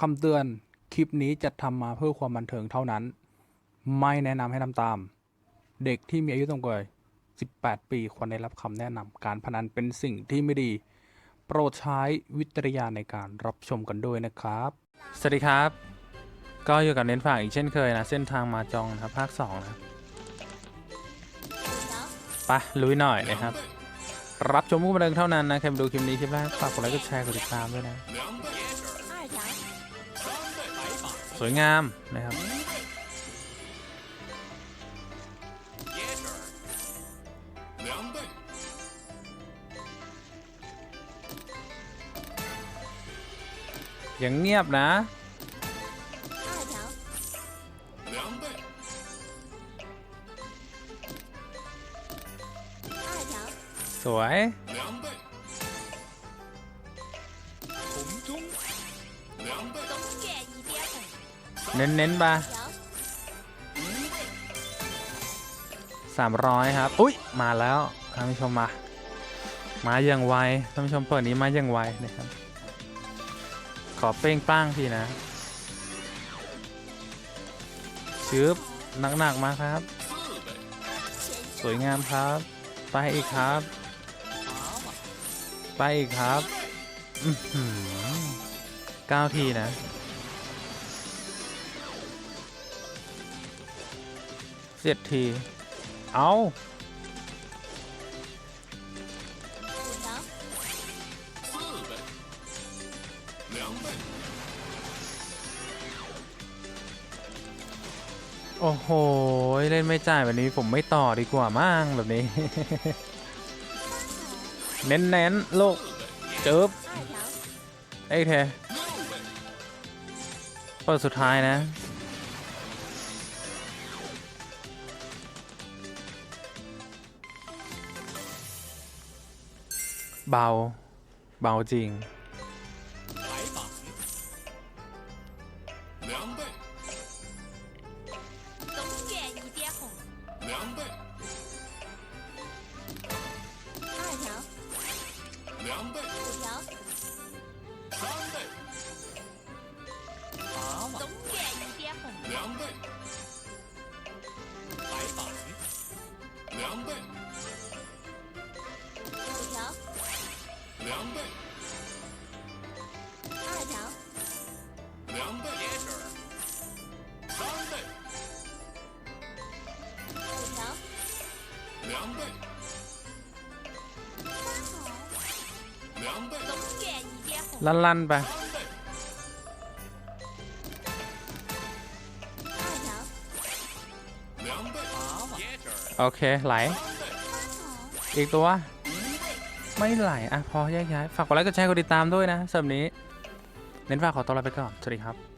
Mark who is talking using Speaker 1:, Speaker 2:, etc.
Speaker 1: คำเตือน คลิปนี้จะทำมาเพื่อความบันเทิงเท่านั้น ไม่แนะนำให้ทำตาม เด็กที่มีอายุต่ำกว่า 18 ปีควรได้รับคำแนะนำการพนันเป็นสิ่งที่ไม่ดี โปรดใช้วิจารณญาณในการรับชมกันด้วยนะครับ สวัสดีครับ ก็อยู่กับเน้นฝากอีกเช่นเคยนะ เส้นทางมาจองนะครับภาค2นะครับไปลุยหน่อยนะครับ รับชมผู้บันเทิงเท่านั้นนะใครมาดูคลิปนี้คลิปแรกฝากกดไลค์กดแชร์กดติดตามด้วยนะ， สวยงามนะครับ อย่างเงียบนะ สวย เน้นเน้นๆปะ，สามร้อยครับ อุ้ยมาแล้วท่านผู้ชมมา มาอย่างไวท่านผู้ชมเปิดนี้มาอย่างไวนะครับ ขอเป้งป้างทีนะชึบหนักๆมาครับ สวยงามครับ ไปอีกครับ ไปอีกครับเก้าทีนะ เสียดที เอาโอ้โห เล่นไม่จ่ายแบบนี้ผมไม่ต่อดีกว่ามั่งแบบนี้ เน้นๆโลกเจิบไอ้แท้เปิดสุดท้ายนะ เบา เบาจริง
Speaker 2: 东岳两倍，二条，两倍，铁齿，三倍，五条，两倍，三红，两倍，龙卷你
Speaker 1: 别红，烂烂呗。
Speaker 2: 二条，
Speaker 1: 两倍，铁齿，OK，来，一个。 ไม่ไหลอะพอแยกย้ายฝากกดไลค์กดแชร์กดติดตามด้วยนะสำหรับนี้ เน้นฝากขอตัวลาไปก่อน สวัสดีครับ